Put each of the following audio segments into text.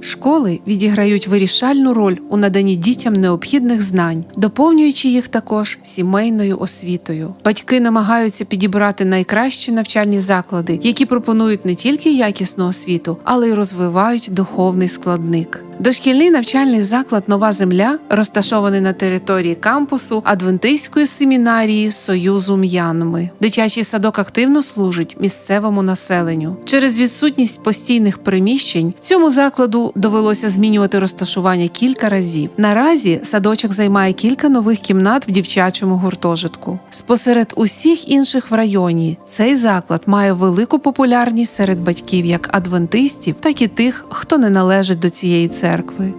Школи відіграють вирішальну роль у наданні дітям необхідних знань, доповнюючи їх також сімейною освітою. Батьки намагаються підібрати найкращі навчальні заклади, які пропонують не тільки якісну освіту, але й розвивають духовний складник. Дошкільний навчальний заклад Нова Земля розташований на території кампусу Адвентистської семінарії Союзу М'янми. Дитячий садок активно служить місцевому населенню. Через відсутність постійних приміщень цьому закладу довелося змінювати розташування кілька разів. Наразі садочок займає кілька нових кімнат в дівчачому гуртожитку. Спосеред усіх інших в районі цей заклад має велику популярність серед батьків як адвентистів, так і тих, хто не належить до цієї церкви.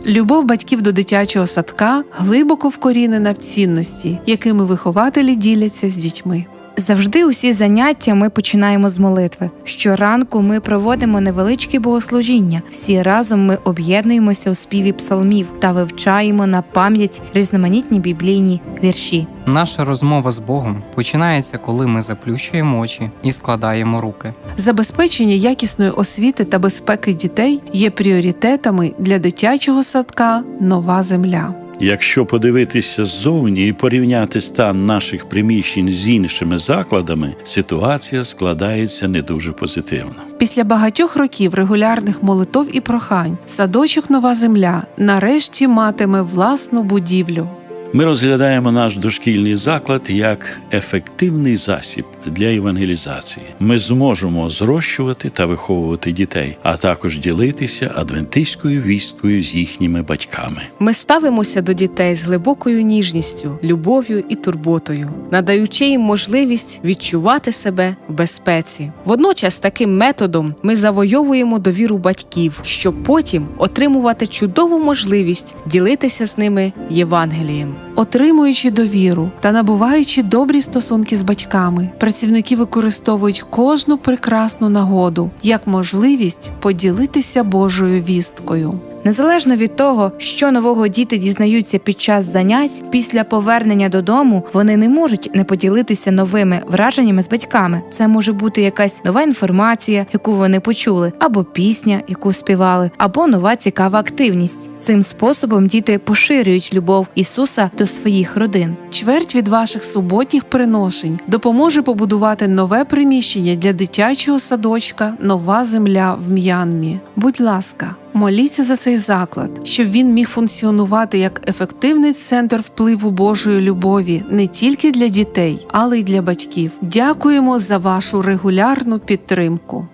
Любов батьків до дитячого садка глибоко вкорінена в цінності, якими вихователі діляться з дітьми. Завжди усі заняття ми починаємо з молитви. Щоранку ми проводимо невеличкі богослужіння. Всі разом ми об'єднуємося у співі псалмів та вивчаємо на пам'ять різноманітні біблійні вірші. Наша розмова з Богом починається, коли ми заплющуємо очі і складаємо руки. Забезпечення якісної освіти та безпеки дітей є пріоритетами для дитячого садка Нова Земля. Якщо подивитися ззовні і порівняти стан наших приміщень з іншими закладами, ситуація складається не дуже позитивно. Після багатьох років регулярних молитов і прохань садочок Нова Земля нарешті матиме власну будівлю. Ми розглядаємо наш дошкільний заклад як ефективний засіб для евангелізації. Ми зможемо зрощувати та виховувати дітей, а також ділитися адвентистською вісткою з їхніми батьками. Ми ставимося до дітей з глибокою ніжністю, любов'ю і турботою, надаючи їм можливість відчувати себе в безпеці. Водночас таким методом ми завойовуємо довіру батьків, щоб потім отримувати чудову можливість ділитися з ними Євангелієм. Отримуючи довіру та набуваючи добрі стосунки з батьками, працівники використовують кожну прекрасну нагоду як можливість поділитися Божою вісткою. Незалежно від того, що нового діти дізнаються під час занять, після повернення додому вони не можуть не поділитися новими враженнями з батьками. Це може бути якась нова інформація, яку вони почули, або пісня, яку співали, або нова цікава активність. Цим способом діти поширюють любов Ісуса до своїх родин. Чверть від ваших суботніх приношень допоможе побудувати нове приміщення для дитячого садочка Нова земля в М'янмі. Будь ласка, моліться за цей заклад, щоб він міг функціонувати як ефективний центр впливу Божої любові не тільки для дітей, але й для батьків. Дякуємо за вашу регулярну підтримку.